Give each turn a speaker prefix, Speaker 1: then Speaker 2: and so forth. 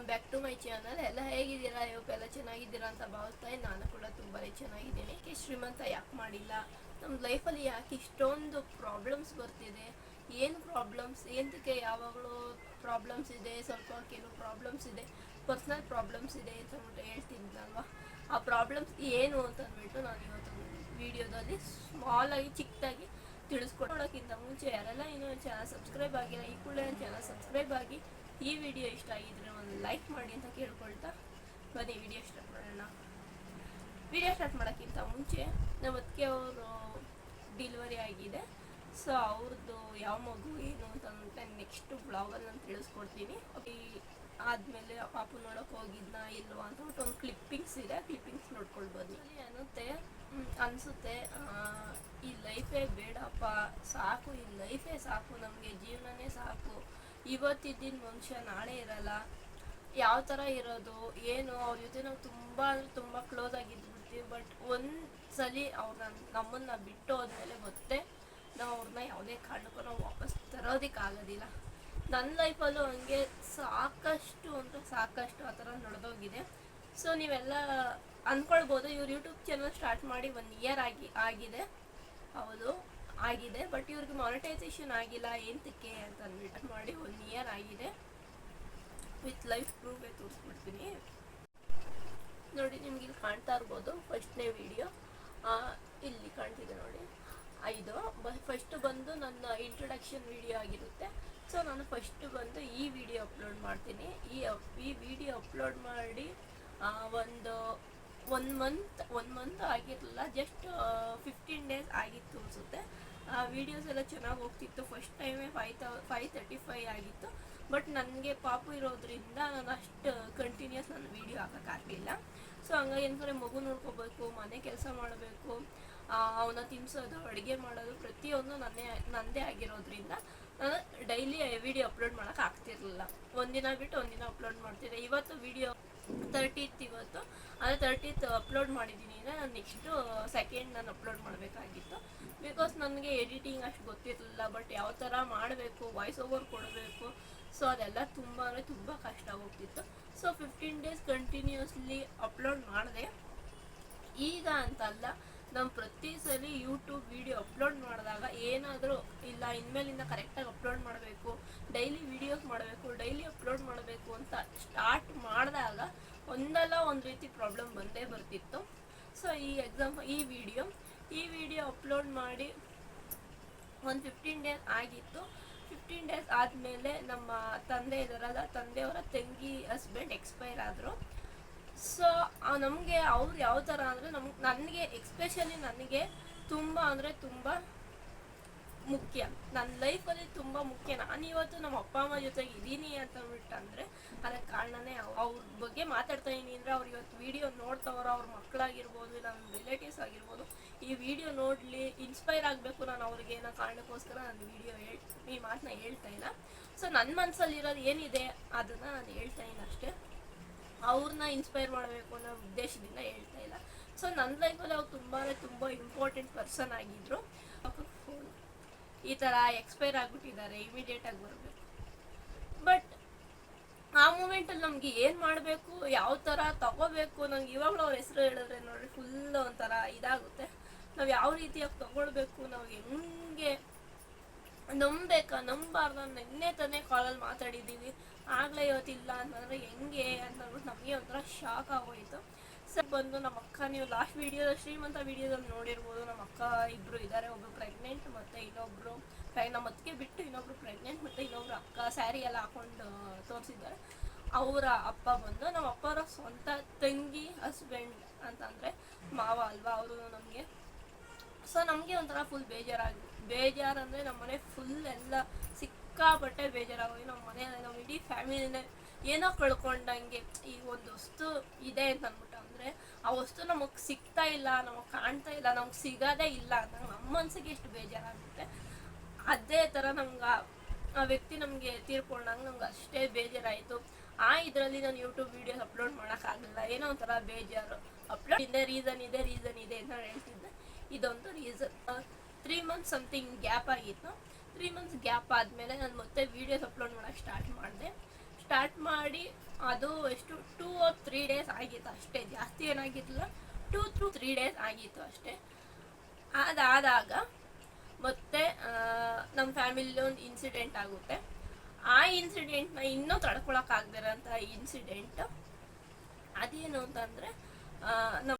Speaker 1: Welcome back to my channel ಎಲ್ಲ ಹೇಗಿದ್ದೀರಾ? ಎಲ್ಲ ಚೆನ್ನಾಗಿದ್ದೀರಾ ಅಂತ ಭಾವಿಸ್ತಾ. ನಾನು ಕೂಡ ತುಂಬಾ ಚೆನ್ನಾಗಿದ್ದೀನಿ. ಯಾಕೆ ಶ್ರೀಮಂತ ಯಾಕೆ ಮಾಡಿಲ್ಲ? ನಮ್ಮ ಲೈಫಲ್ಲಿ ಯಾಕೆ ಇಷ್ಟೊಂದು ಪ್ರಾಬ್ಲಮ್ಸ್ ಬರ್ತಿದೆ? ಏನು ಪ್ರಾಬ್ಲಮ್ಸ್ ಏನಕ್ಕೆ ಯಾವಾಗಲೂ ಪ್ರಾಬ್ಲಮ್ಸ್ ಇದೆ? ಸ್ವಲ್ಪ ಕೆಲವು ಪ್ರಾಬ್ಲಮ್ಸ್ ಇದೆ? ಪರ್ಸ್ನಲ್ ಪ್ರಾಬ್ಲಮ್ಸ್ ಇದೆ ಅಂತ ಅಂದ್ಬಿಟ್ಟು ಹೇಳ್ತಿದ್ದಲ್ವಾ ಆ ಪ್ರಾಬ್ಲಮ್ಸ್ ಏನು ಅಂತ ಅಂದ್ಬಿಟ್ಟು ನಾನು ಇವತ್ತು ವಿಡಿಯೋದಲ್ಲಿ ಸ್ಮಾಲ್ ಆಗಿ, ಚಿಕ್ಕದಾಗಿ ತಿಳಿಸ್ಕೊಡೋಕ್ಕಿಂತ ಮುಂಚೆ ಯಾರೆಲ್ಲ ಇನ್ನೂ ಚಾನಲ್ ಸಬ್ಸ್ಕ್ರೈಬ್ ಆಗಿಲ್ಲ, ಈ ಕೂಡಲೇ ಚಾನಲ್ ಸಬ್ಸ್ಕ್ರೈಬ್ ಆಗಿ ಈ ವಿಡಿಯೋ ಇಷ್ಟ ಆಗಿದ್ರೆ ಒಂದು ಲೈಕ್ ಮಾಡಿ ಅಂತ ಕೇಳ್ಕೊಳ್ತಾ ಬನ್ನಿ ವಿಡಿಯೋ ಸ್ಟಾರ್ಟ್ ಮಾಡೋಣ. ವಿಡಿಯೋ ಸ್ಟಾರ್ಟ್ ಮಾಡೋಕ್ಕಿಂತ ಮುಂಚೆ ನಮ್ಮ ಅದಕ್ಕೆ ಅವರು ಡಿಲಿವರಿ ಆಗಿದೆ. ಸೊ ಅವ್ರದ್ದು ಯಾವ ಮಗು ಏನು ಅಂತ ನೆಕ್ಸ್ಟ್ ಬ್ಲಾಗಲ್ಲಿ ನಾನು ತಿಳಿಸ್ಕೊಡ್ತೀನಿ. ಆದಮೇಲೆ ಪಾಪು ನೋಡೋಕೆ ಹೋಗಿದ್ನ ಇಲ್ವಾ ಅಂತ ಒಂದು ಕ್ಲಿಪ್ಪಿಂಗ್ಸ್ ಇದೆ. ಕ್ಲಿಪ್ಪಿಂಗ್ಸ್ ನೋಡ್ಕೊಳ್ಬೋದು ಅನ್ನುತ್ತೆ ಅನಿಸುತ್ತೆ. ಈ ಲೈಫೇ ಬೇಡಪ್ಪ. ಸಾಕು, ಈ ಲೈಫೇ ಸಾಕು. ನಮಗೆ ಜೀವನನೇ ಸಾಕು. ಇವತ್ತಿದ್ದಿನ ಮನುಷ್ಯ ನಾಳೆ ಇರಲ್ಲ. ಯಾವ ಥರ ಇರೋದು, ಏನು, ಅವ್ರ ಜೊತೆ ನಾವು ತುಂಬ ಅಂದರೆ ತುಂಬ ಕ್ಲೋಸ್ ಆಗಿದ್ಬಿಡ್ತೀವಿ ಬಟ್ ಒಂದು ಸಲ ಅವ್ರನ್ನ ನಮ್ಮನ್ನು ಬಿಟ್ಟು ಹೋದ್ಮೇಲೆ ಮತ್ತೆ ನಾವು ಅವ್ರನ್ನ ಯಾವುದೇ ಕಾರಣಕ್ಕೂ ನಾವು ವಾಪಸ್ ತರೋದಕ್ಕಾಗೋದಿಲ್ಲ. ನನ್ನ ಲೈಫಲ್ಲೂ ಹಂಗೆ ಸಾಕಷ್ಟು ಅಂದರೆ ಸಾಕಷ್ಟು ಆ ಥರ ನಡೆದೋಗಿದೆ. ಸೊ ನೀವೆಲ್ಲ ಅಂದ್ಕೊಳ್ಬೋದು ಇವ್ರು ಯೂಟ್ಯೂಬ್ ಚಾನಲ್ ಸ್ಟಾರ್ಟ್ ಮಾಡಿ ಒನ್ ಇಯರ್ ಆಗಿ, ಆಗಿದೆ. ಹೌದು. ಆಗಿದೆ ಬಟ್ ಇವ್ರಿಗೆ ಮಾನಿಟೈಸೇಷನ್ ಆಗಿಲ್ಲ ಎಂತಕ್ಕೆ ಅಂತ ಅಂದ್ಬಿಟ್ಟು ಮಾಡಿ ಒನ್ ಇಯರ್ ಆಗಿದೆ. ವಿತ್ ಲೈಫ್ ಪ್ರೂಫೇ ತೋರಿಸ್ಬಿಡ್ತೀನಿ ನೋಡಿ, ನಿಮ್ಗೆ ಇಲ್ಲಿ ಕಾಣ್ತಾ ಇರ್ಬೋದು ಫಸ್ಟ್ನೇ ವಿಡಿಯೋ ಇಲ್ಲಿ ಕಾಣ್ತಿದೆ ನೋಡಿ. ಐದು. ಫಸ್ಟ್ ಬಂದು ನನ್ನ ಇಂಟ್ರೊಡಕ್ಷನ್ ವಿಡಿಯೋ ಆಗಿರುತ್ತೆ. ಸೊ ನಾನು ಫಸ್ಟ್ ಬಂದು ಈ ವಿಡಿಯೋ ಅಪ್ಲೋಡ್ ಮಾಡ್ತೀನಿ. ಈ ಈ ವಿಡಿಯೋ ಅಪ್ಲೋಡ್ ಮಾಡಿ ಒಂದು ಒನ್ ಮಂತ್ ಒನ್ ಮಂತ್ ಆಗಿರಲಿಲ್ಲ ಜಸ್ಟ್ ಫಿಫ್ಟೀನ್ ಡೇಸ್ ಆಗಿತ್ತು ಅನಿಸುತ್ತೆ. ವಿಡಿಯೋಸ್ ಎಲ್ಲ ಚೆನ್ನಾಗಿ ಹೋಗ್ತಿತ್ತು. ಫಸ್ಟ್ ಟೈಮೇ ಫೈವ್ ತೌ ಫೈವ್ ತರ್ಟಿ ಫೈ ಆಗಿತ್ತು. ಬಟ್ ನನಗೆ ಪಾಪು ಇರೋದ್ರಿಂದ ನಾನು ಅಷ್ಟು ಕಂಟಿನ್ಯೂಸ್ ನನ್ನ ವೀಡಿಯೋ ಹಾಕೋಕ್ಕಾಗಲಿಲ್ಲ ಸೊ ಹಂಗಾಗಿ ಏನಂದರೆ ಮಗು ನೋಡ್ಕೋಬೇಕು, ಮನೆ ಕೆಲಸ ಮಾಡಬೇಕು ಅವನ್ನ ತಿನ್ಸೋದು ಅಡುಗೆ ಮಾಡೋದು ಪ್ರತಿಯೊಂದು ನನ್ನೇ ನನ್ನದೇ ಆಗಿರೋದ್ರಿಂದ ನಾನು ಡೈಲಿ ವಿಡಿಯೋ ಅಪ್ಲೋಡ್ ಮಾಡೋಕೆ ಆಗ್ತಿರಲಿಲ್ಲ. ಒಂದಿನ ಬಿಟ್ಟು ಒಂದಿನ ಅಪ್ಲೋಡ್ ಮಾಡ್ತಿದ್ದೆ. ಇವತ್ತು ವಿಡಿಯೋ ತರ್ಟಿತ್ ಇವತ್ತು. ಆದರೆ ತರ್ಟೀತ್ ಅಪ್ಲೋಡ್ ಮಾಡಿದ್ದೀನಿ. ಅಂದರೆ ನಾನು ನೆಕ್ಸ್ಟು ಸೆಕೆಂಡ್ ನಾನು ಅಪ್ಲೋಡ್ ಮಾಡಬೇಕಾಗಿತ್ತು. ಬಿಕಾಸ್ ನನಗೆ ಎಡಿಟಿಂಗ್ ಅಷ್ಟು ಗೊತ್ತಿರಲಿಲ್ಲ ಬಟ್ ಯಾವ ಥರ ಮಾಡಬೇಕು ವಾಯ್ಸ್ ಓವರ್ ಕೊಡಬೇಕು. ಸೊ ಅದೆಲ್ಲ ತುಂಬ ಅಂದರೆ ತುಂಬ ಕಷ್ಟ ಹೋಗ್ತಿತ್ತು. So fifteen days continuously upload ಮಾಡಿದೆ. ಈಗ ಅಂತಲ್ಲ ನಾವು ಪ್ರತಿ ಸರಿ ಯೂಟ್ಯೂಬ್ ವಿಡಿಯೋ ಅಪ್ಲೋಡ್ ಮಾಡಿದಾಗ ಏನಾದರೂ ಇಲ್ಲ, ಇನ್ಮೇಲಿಂದ ಕರೆಕ್ಟಾಗಿ ಅಪ್ಲೋಡ್ ಮಾಡಬೇಕು ಡೈಲಿ ವಿಡಿಯೋಸ್ ಮಾಡಬೇಕು ಡೈಲಿ ಅಪ್ಲೋಡ್ ಮಾಡಬೇಕು ಅಂತ ಸ್ಟಾರ್ಟ್ ಮಾಡಿದಾಗ ಒಂದಲ್ಲ ಒಂದು ರೀತಿ ಪ್ರಾಬ್ಲಮ್ ಬಂದೇ ಬರ್ತಿತ್ತು. ಸೊ ಈ ಎಕ್ಸಾಮ್ ಈ ವಿಡಿಯೋ ಈ ವಿಡಿಯೋ ಅಪ್ಲೋಡ್ ಮಾಡಿ ಒಂದು ಫಿಫ್ಟೀನ್ ಡೇಸ್ ಆಗಿತ್ತು. ಫಿಫ್ಟೀನ್ ಡೇಸ್ ಆದಮೇಲೆ ನಮ್ಮ ತಂದೆ ಇದ್ದಾರಲ್ಲ ತಂದೆಯವರ ತಂಗಿ ಹಸ್ಬೆಂಡ್ ಎಕ್ಸ್ಪೈರ್ ಆದರು. ಸೊ ನಮಗೆ ಅವ್ರು ಯಾವ ಥರ ಅಂದರೆ ನಮ್ಗೆ ನನಗೆ ಎಕ್ಸ್ಪೆಷಲಿ ನನಗೆ ತುಂಬ ಅಂದರೆ ತುಂಬ ಮುಖ್ಯ. ನನ್ನ ಲೈಫಲ್ಲಿ ತುಂಬ ಮುಖ್ಯ. ನಾನು ಇವತ್ತು ನಮ್ಮ ಅಪ್ಪ, ಅಮ್ಮ ಜೊತೆಗೆ ಇದ್ದೀನಿ ಅಂತ ಅಂದ್ಬಿಟ್ಟು ಅಂದರೆ ಅದಕ್ಕೆ ಕಾರಣನೇ ಅವ್- ಅವ್ರ ಬಗ್ಗೆ ಮಾತಾಡ್ತಾ ಇದ್ದೀನಿ ಅಂದರೆ ಅವ್ರು ಇವತ್ತು ವಿಡಿಯೋ ನೋಡ್ತವ್ರ. ಅವ್ರ ಮಕ್ಕಳಾಗಿರ್ಬೋದು ಇಲ್ಲ ನನ್ನ ರಿಲೇಟಿವ್ಸ್ ಆಗಿರ್ಬೋದು. ಈ ವಿಡಿಯೋ ನೋಡಲಿ ಇನ್ಸ್ಪೈರ್ ಆಗಬೇಕು ನಾನು ಅವ್ರಿಗೆ. ಏನೋ ಕಾರಣಕ್ಕೋಸ್ಕರ ನಾನು ವಿಡಿಯೋ ಹೇಳ್ ಈ ಮಾತನ್ನ ಹೇಳ್ತಾ ಇಲ್ಲ. ಸೊ ನನ್ನ ಮನಸ್ಸಲ್ಲಿರೋದು ಏನಿದೆ ಅದನ್ನು ನಾನು ಹೇಳ್ತಾ ಇಲ್ಲ ಅಷ್ಟೇ. ಅವ್ರನ್ನ ಇನ್ಸ್ಪೈರ್ ಮಾಡಬೇಕು ಅನ್ನೋ ಉದ್ದೇಶದಿಂದ ಹೇಳ್ತಾ ಇಲ್ಲ. ಸೊ ನನ್ನ ಲೈಫಲ್ಲಿ ಅವ್ರು ತುಂಬಾ ತುಂಬ ಇಂಪಾರ್ಟೆಂಟ್ ಪರ್ಸನ್ ಆಗಿದ್ರು. ಫೋನ್ ಈ ಥರ ಎಕ್ಸ್ಪೈರ್ ಆಗಿಬಿಟ್ಟಿದ್ದಾರೆ ಇಮಿಡಿಯೇಟಾಗಿ ಬರಬೇಕು. ಬಟ್ ಆ ಮೂಮೆಂಟಲ್ಲಿ ನಮ್ಗೆ ಏನು ಮಾಡಬೇಕು, ಯಾವ ಥರ ತಗೋಬೇಕು, ನಂಗೆ ಇವಾಗಲೂ ಅವ್ರ ಹೆಸರು ಹೇಳಿದ್ರೆ ನೋಡಿ ಫುಲ್ ಒಂಥರ ಇದಾಗುತ್ತೆ. ನಾವು ಯಾವ ರೀತಿಯಾಗಿ ತಗೊಳ್ಬೇಕು, ನಾವು ಹೆಂಗೆ ನಂಬೇಕಾ ನಂಬಾರ್ದ ನಿನ್ನೆ ತಾನೇ ಕಾಲಲ್ಲಿ ಮಾತಾಡಿದ್ದೀವಿ. ಆಗಲೇ ಇವತ್ತಿಲ್ಲ ಅಂತಂದ್ರೆ ಹೆಂಗೆ ಅಂತ ನಮಗೆ ಒಂಥರ ಶಾಕ್ ಆಗೋಯ್ತು. ಸರ್ ಬಂದು ನಮ್ಮ ಅಕ್ಕ, ನೀವು ಲಾಸ್ಟ್ ವಿಡಿಯೋ ಶ್ರೀಮಂತ ವಿಡಿಯೋದಲ್ಲಿ ನೋಡಿರ್ಬೋದು, ನಮ್ಮ ಅಕ್ಕ ಇಬ್ಬರು ಇದ್ದಾರೆ ಒಬ್ಬರು ಪ್ರೆಗ್ನೆಂಟ್ ಮತ್ತು ಇನ್ನೊಬ್ಬರು ನಮ್ಮ ಅತ್ತಿಗೆ ಬಿಟ್ಟು ಇನ್ನೊಬ್ರು ಪ್ರೆಗ್ನೆಂಟ್ ಮತ್ತು ಇನ್ನೊಬ್ರು ಅಕ್ಕ ಸ್ಯಾರಿ ಎಲ್ಲ ಹಾಕೊಂಡು ತೋರಿಸಿದ್ದಾರೆ. ಅವರ ಅಪ್ಪ ಬಂದು, ನಮ್ಮ ಅಪ್ಪರ ಸ್ವಂತ ತಂಗಿ ಹಸ್ಬೆಂಡ್ ಅಂತಂದರೆ ಮಾವ ಅಲ್ವಾ ಅವರು ನಮಗೆ. ಸೊ ನಮಗೆ ಒಂಥರ ಫುಲ್ ಬೇಜಾರಾಗಿ, ಬೇಜಾರು ಅಂದರೆ ನಮ್ಮನೆ ಫುಲ್ ಎಲ್ಲ ಸಿಕ್ಕಾಪಟ್ಟೆ ಬೇಜಾರಾಗೋಗಿ ನಮ್ಮ ಮನೆ ನಮ್ಮ ಇಡೀ ಫ್ಯಾಮಿಲಿನೇ ಏನೋ ಕಳ್ಕೊಂಡಂಗೆ ಈ ಒಂದು ವಸ್ತು ಇದೆ ಅಂತ ಅಂದ್ಬಿಟ್ಟು ಅಂದ್ರೆ, ಆ ವಸ್ತು ನಮಗೆ ಸಿಗ್ತಾ ಇಲ್ಲ, ನಮಗೆ ಕಾಣ್ತಾ ಇಲ್ಲ, ನಮ್ಗೆ ಸಿಗೋದೇ ಇಲ್ಲ ಅಂತ ನಮ್ಮ ಮನ್ಸಿಗೆ ಎಷ್ಟು ಬೇಜಾರಾಗುತ್ತೆ. ಅದೇ ಥರ ನಮ್ಗೆ ಆ- ವ್ಯಕ್ತಿ ನಮಗೆ ತೀರ್ಕೊಂಡಂಗೆ ನಮ್ಗೆ ಅಷ್ಟೇ ಬೇಜಾರಾಯಿತು. ಆ ಇದರಲ್ಲಿ ನಾನು ಯೂಟ್ಯೂಬ್ ವೀಡಿಯೋಸ್ ಅಪ್ಲೋಡ್ ಮಾಡೋಕ್ಕಾಗಲ್ಲ. ಏನೋ ಒಂಥರ ಬೇಜಾರು. ಅಪ್ಲೋಡ್ ಇದೆ ರೀಸನ್ ಇದೆ ರೀಸನ್ ಇದೆ ಅಂತ ಹೇಳ್ತಿದ್ದೆ. ಇದೊಂದು reason three months something gap ಆಗಿತ್ತು. ತ್ರೀ ಮಂತ್ಸ್ ಗ್ಯಾಪ್ ಆದಮೇಲೆ ನಾನು ಮತ್ತೆ ವಿಡಿಯೋಸ್ ಅಪ್ಲೋಡ್ ಮಾಡೋಕ್ಕೆ ಸ್ಟಾರ್ಟ್ ಮಾಡಿದೆ. ಮಾಡಿ ಅದು ಎಷ್ಟು ಟೂ ಆರ್ ತ್ರೀ ಡೇಸ್ ಆಗಿತ್ತು ಅಷ್ಟೇ, ಜಾಸ್ತಿ ಏನಾಗಿರಲಿಲ್ಲ. ಟೂ ಟು ತ್ರೀ ಡೇಸ್ ಆಗಿತ್ತು ಅಷ್ಟೇ. ಅದಾದಾಗ ಮತ್ತೆ ನಮ್ಮ ಫ್ಯಾಮಿಲಿ ಒಂದು ಇನ್ಸಿಡೆಂಟ್ ಆಗುತ್ತೆ. ಆ ಇನ್ಸಿಡೆಂಟ್ನ ಇನ್ನೂ ತಡ್ಕೊಳಕ್ಕಾಗ್ದಿರೋಂಥ ಇನ್ಸಿಡೆಂಟ್ ಅದೇನು ಅಂತಂದರೆ ನಮ್ಮ